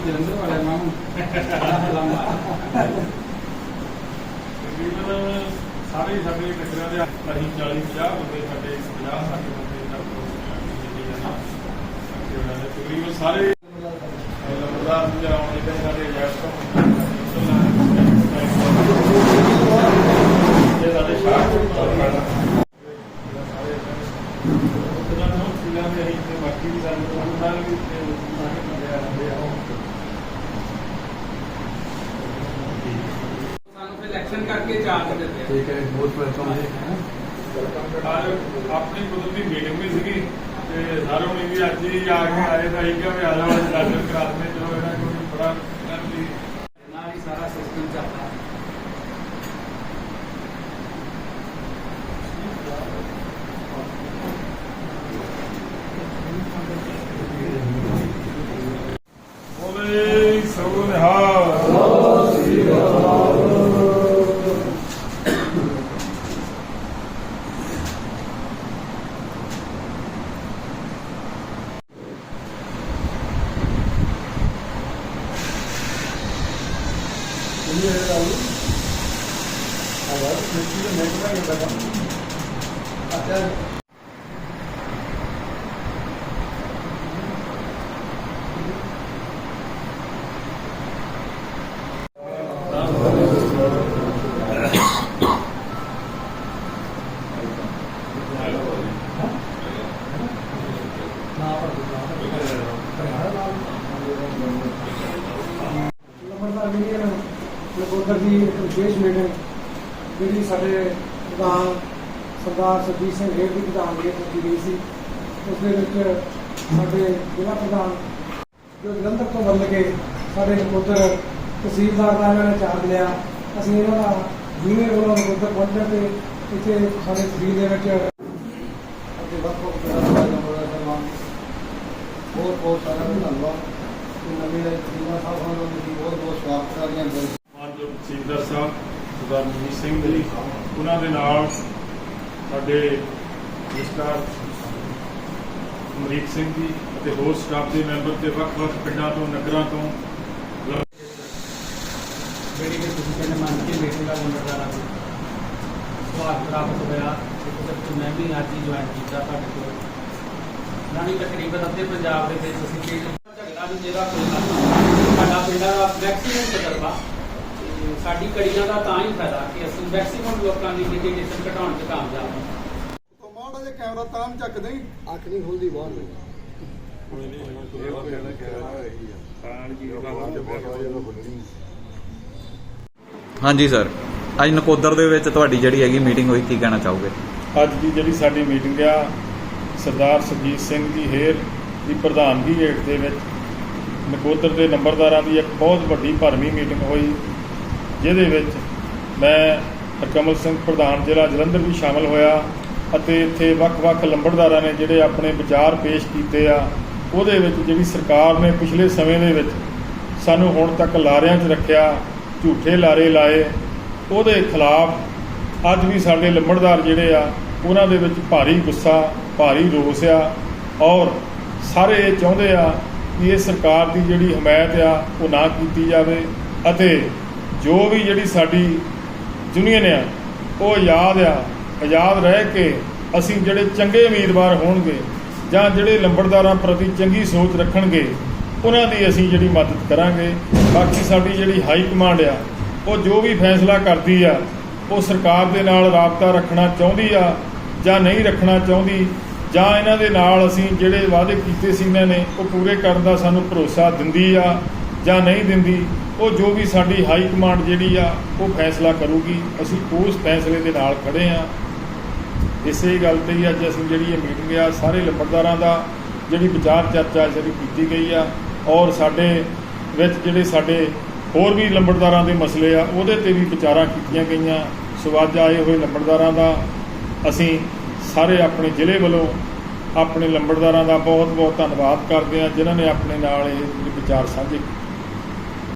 ਜਲੰਧਰ ਵਾਲੇ ਮਾਮੂ ਹਲਾ ਤਕਰੀਬਨ ਸਾਰੇ ਹੀ ਸਾਡੇ ਨਗਰਾਂ ਦੇ ਅਸੀਂ 40 50 ਬੰਦੇ ਸਾਡੇ 50 60 ਬੰਦੇ ਦਾ ਤਕਰੀਬਨ ਸਾਰੇ ਲੰਬਰਦਾਰ ਸਾਡੇ ਗੈਸਟ ਇਹ ਸਾਡੇ ਸ਼ਾਹ ਉਹਨਾਂ ਨੂੰ ਫਿਲਾਂ ਦੇ ਬਾਕੀ ਵੀ ਸਾਨੂੰ ਉਹਨਾਂ ਨੂੰ ਵੀ ਤੇ ਬੰਦੇ ਆ ਆ। ਸਾਨੂੰ ਫਿਰ ਇਲੈਕਸ਼ਨ ਕਰਕੇ ਚਾਰਜ ਦਿੰਦੇ ਆ ਠੀਕ ਹੈ ਬਹੁਤ ਵੈਲਕਮ ਜੀ ਅੱਜ ਆਪਣੀ ਕੁਦਰਤੀ ਮੀਟਿੰਗ ਵੀ ਸੀਗੀ ਤੇ ਸਾਰੇ ਹੁਣੇ ਵੀ ਅੱਜ ਹੀ ਆ ਕੇ ਆਏ ਤਾਂ ਇਹ ਕਿ ਵੀ ਆ ਜਾਓ ਅੱਜ ਰਾਜਨ ਕਰਾਤ ਨੇ ਚਲੋ ਇਹਨਾਂ ਕੋਈ ਬੜਾ ਕਰਦੀ ਨਾਲ ਹੀ ਸਾਰਾ ਸਿਸਟਮ ਚੱਲਦਾ ਬੋਲੇ ਸੋਨਿਹਾਲ ਲੰਬਰਦਾਰ ਯੂਨੀਅਨ ਨਕੋਦਰ ਦੀ ਇੱਕ ਵਿਸ਼ੇਸ਼ ਮੀਟਿੰਗ ਜਿਹੜੀ ਸਾਡੇ ਪ੍ਰਧਾਨ ਸਰਦਾਰ ਸਰਜੀਤ ਸਿੰਘ ਹੇਰ ਦੀ ਪ੍ਰਧਾਨਗੀ ਕੀਤੀ ਗਈ ਸੀ ਉਸ ਦੇ ਵਿੱਚ ਸਾਡੇ ਜ਼ਿਲ੍ਹਾ ਪ੍ਰਧਾਨ ਜੋ ਜਲੰਧਰ ਤੋਂ ਬਦਲ ਕੇ ਸਾਡੇ ਨਕੋਦਰ ਤਹਿਸੀਲਦਾਰ ਦਾ ਇਹਨਾਂ ਨੇ ਚਾਰਜ ਲਿਆ। ਅਸੀਂ ਇਹਨਾਂ ਦਾ ਯੂਨੀਅਨ ਵੱਲੋਂ ਨਕੋਦਰ ਪਹੁੰਚਣ ਤੇ ਇੱਥੇ ਸਾਡੇ ਤਹਿਸੀਲ ਦੇ ਵਿੱਚ ਅਤੇ ਵੱਖ ਵੱਖ ਤਰ੍ਹਾਂ ਦਾ ਨੰਬਰ ਦਾ ਬਹੁਤ ਬਹੁਤ ਸਾਰਾ ਧੰਨਵਾਦ। ਕਿ ਨਵੀਂ ਜੀਵਾ ਸਾਹਿਬ ਹੋਣਾ ਦੀ ਬਹੁਤ ਬਹੁਤ ਸਵਾਗਤ ਨੇ। ਮਾਨਯੋਗ ਤਹਿਸੀਲਦਾਰ ਸਾਹਿਬ ਸਰਦਾਰ ਮਨੀਸ਼ ਸਿੰਘ ਜੀ ਉਹਨਾਂ ਦੇ ਨਾਲ ਸਾਡੇ ਰਿਸ਼ਤੇਦਾਰ ਅਮਰੀਕ ਸਿੰਘ ਜੀ ਅਤੇ ਹੋਰ ਸਟਾਫ ਦੇ ਮੈਂਬਰ ਤੇ ਵੱਖ-ਵੱਖ ਪਿੰਡਾਂ ਤੋਂ, ਨਗਰਾਂ ਤੋਂ। ਜਿਹੜੀ ਕਿ ਤੁਸੀਂ ਕਹਿੰਦੇ ਮੰਨ ਕੇ ਮੀਟਿੰਗ ਦਾ ਨੰਬਰਦਾਰਾਂ ਨੂੰ ਸਵਾਗਤ ਪ੍ਰਾਪਤ ਹੋਇਆ। ਤੇ ਤੱਕ ਮੈਂ ਵੀ ਅੱਜ ਹੀ ਜੁਆਇਨ ਕੀਤਾ ਤੁਹਾਡੇ ਕੋਲ। ਨਾਲੇ ਤਕਰੀਬਨ ਅੱਧੇ ਪੰਜਾਬ ਦੇ ਵਿੱਚ ਅਸੀਂ ਕਿ ਝਗੜਾ ਵੀ ਜਿਹੜਾ ਕੋਈ ਸਾਡਾ ਪਿੰਡਾਂ ਦਾ ਮੈਕਸਿਮਮ ਤਜਰਬਾ। ਸਾਡੀ ਕੜੀਆਂ ਦਾ ਤਾਂ ਹੀ ਫਾਇਦਾ ਕਿ ਅਸੀਂ ਮੈਕਸਿਮਮ ਲੋਕਾਂ ਦੀ ਲਿਟੀਗੇਸ਼ਨ ਘਟਾਉਣ 'ਚ ਕਾਮਯਾਬ ਹਾਂ। ਤੋਂ ਮਾੜਾ ਜਿਹਾ ਕੈਮਰਾ ਤਾਂ ਚੱਕ ਦੇਈ। ਅੱਖ ਨਹੀਂ ਖੁੱਲਦੀ ਬਾਹਰ ਨੂੰ ਹਾਂਜੀ ਸਰ। ਅੱਜ ਨਕੋਦਰ ਦੇ ਵਿੱਚ ਤੁਹਾਡੀ ਜਿਹੜੀ ਹੈਗੀ ਮੀਟਿੰਗ ਹੋਈ ਕੀ ਕਹਿਣਾ ਚਾਹੋਗੇ? ਅੱਜ ਦੀ ਜਿਹੜੀ ਸਾਡੀ ਮੀਟਿੰਗ ਆ ਸਰਦਾਰ ਸੁਰਜੀਤ ਸਿੰਘ ਜੀ ਹੇਰ ਦੀ ਪ੍ਰਧਾਨਗੀ ਹੇਠ ਦੇ ਵਿੱਚ ਨਕੋਦਰ ਦੇ ਨੰਬਰਦਾਰਾਂ ਦੀ ਇੱਕ ਬਹੁਤ ਵੱਡੀ ਭਰਵੀਂ ਮੀਟਿੰਗ ਹੋਈ। ਜਿਹਦੇ ਵਿੱਚ ਮੈਂ ਹਰਕਮਲ ਸਿੰਘ ਪ੍ਰਧਾਨ ਜ਼ਿਲ੍ਹਾ ਜਲੰਧਰ ਵੀ ਸ਼ਾਮਲ ਹੋਇਆ ਅਤੇ ਇੱਥੇ ਵੱਖ-ਵੱਖ ਲੰਬੜਦਾਰਾਂ ਨੇ ਜਿਹੜੇ ਆਪਣੇ ਵਿਚਾਰ ਪੇਸ਼ ਕੀਤੇ ਆ, ਉਹਦੇ ਵਿੱਚ ਜਿਹੜੀ ਸਰਕਾਰ ਨੇ ਪਿਛਲੇ ਸਮੇਂ ਦੇ ਵਿੱਚ ਸਾਨੂੰ ਹੁਣ ਤੱਕ ਲਾਰਿਆਂ 'ਚ ਰੱਖਿਆ, ਝੂਠੇ ਲਾਰੇ ਲਾਏ, ਉਹਦੇ ਖਿਲਾਫ ਅੱਜ ਵੀ ਸਾਡੇ ਲੰਬੜਦਾਰ ਜਿਹੜੇ ਆ, ਉਹਨਾਂ ਦੇ ਵਿੱਚ ਭਾਰੀ ਗੁੱਸਾ, ਭਾਰੀ ਰੋਸ ਆ ਔਰ ਸਾਰੇ ਇਹ ਚਾਹੁੰਦੇ ਆ ਕਿ ਇਹ ਸਰਕਾਰ ਦੀ ਜਿਹੜੀ ਹਮਾਇਤ ਆ, ਉਹ ਨਾ ਕੀਤੀ ਜਾਵੇ ਅਤੇ ਜੋ ਵੀ ਜਿਹੜੀ ਸਾਡੀ ਯੂਨੀਅਨ ਆ, ਉਹ ਆਜ਼ਾਦ ਆ, ਆਜ਼ਾਦ ਰਹਿ ਕੇ ਅਸੀਂ ਜਿਹੜੇ ਚੰਗੇ ਉਮੀਦਵਾਰ ਹੋਣਗੇ ਜਾਂ ਜਿਹੜੇ ਲੰਬੜਦਾਰਾਂ ਪ੍ਰਤੀ ਚੰਗੀ ਸੋਚ ਰੱਖਣਗੇ, ਉਹਨਾਂ ਦੀ ਅਸੀਂ ਜਿਹੜੀ ਮਦਦ ਕਰਾਂਗੇ। ਬਾਕੀ ਸਾਡੀ ਜਿਹੜੀ ਹਾਈ ਕਮਾਂਡ ਆ, ਉਹ ਜੋ ਵੀ ਫੈਸਲਾ ਕਰਦੀ ਆ, ਉਹ ਸਰਕਾਰ ਦੇ ਨਾਲ ਰਾਬਤਾ ਰੱਖਣਾ ਚਾਹੁੰਦੀ ਆ ਜਾਂ ਨਹੀਂ ਰੱਖਣਾ ਚਾਹੁੰਦੀ, ਜਾਂ ਇਹਨਾਂ ਦੇ ਨਾਲ ਅਸੀਂ ਜਿਹੜੇ ਵਾਅਦੇ ਕੀਤੇ ਸੀ ਇਹਨਾਂ ਨੇ, ਉਹ ਪੂਰੇ ਕਰਨ ਦਾ ਸਾਨੂੰ ਭਰੋਸਾ ਦਿੰਦੀ ਆ। ਜਾਂ ਨਹੀਂ ਦਿੰਦੀ, ਉਹ ਜੋ ਵੀ ਸਾਡੀ ਹਾਈ ਕਮਾਂਡ ਜਿਹੜੀ ਆ, ਉਹ ਫੈਸਲਾ ਕਰੂਗੀ। ਅਸੀਂ ਉਸ ਫੈਸਲੇ ਦੇ ਨਾਲ ਖੜੇ ਆ। ਇਸੇ ਗੱਲ ਤੇ ਹੀ ਅੱਜ ਅਸੀਂ ਜਿਹੜੀ ਇਹ ਮੀਟਿੰਗ ਆ, ਸਾਰੇ ਲੰਬੜਦਾਰਾਂ ਦਾ ਜਿਹੜੀ ਵਿਚਾਰ ਚਰਚਾ ਜਿਹੜੀ ਕੀਤੀ ਗਈ ਆ, ਔਰ ਸਾਡੇ ਵਿੱਚ ਜਿਹੜੇ ਸਾਡੇ ਹੋਰ ਵੀ ਲੰਬੜਦਾਰਾਂ ਦੇ ਮਸਲੇ ਆ, ਉਹਦੇ ਤੇ ਵੀ ਵਿਚਾਰਾਂ ਕੀਤੀਆਂ ਗਈਆਂ। ਸਵਾਜ ਆਏ ਹੋਏ ਲੰਬੜਦਾਰਾਂ ਦਾ। ਅਸੀਂ ਸਾਰੇ ਆਪਣੇ ਜ਼ਿਲ੍ਹੇ ਵੱਲੋਂ ਆਪਣੇ ਲੰਬੜਦਾਰਾਂ ਦਾ ਬਹੁਤ ਬਹੁਤ ਧੰਨਵਾਦ ਕਰਦੇ ਹਾਂ ਜਿਨ੍ਹਾਂ ਨੇ ਆਪਣੇ ਨਾਲ ਇਹ ਜਿਹੜੇ ਵਿਚਾਰ ਸਾਂਝੇ ਕੀਤੇ।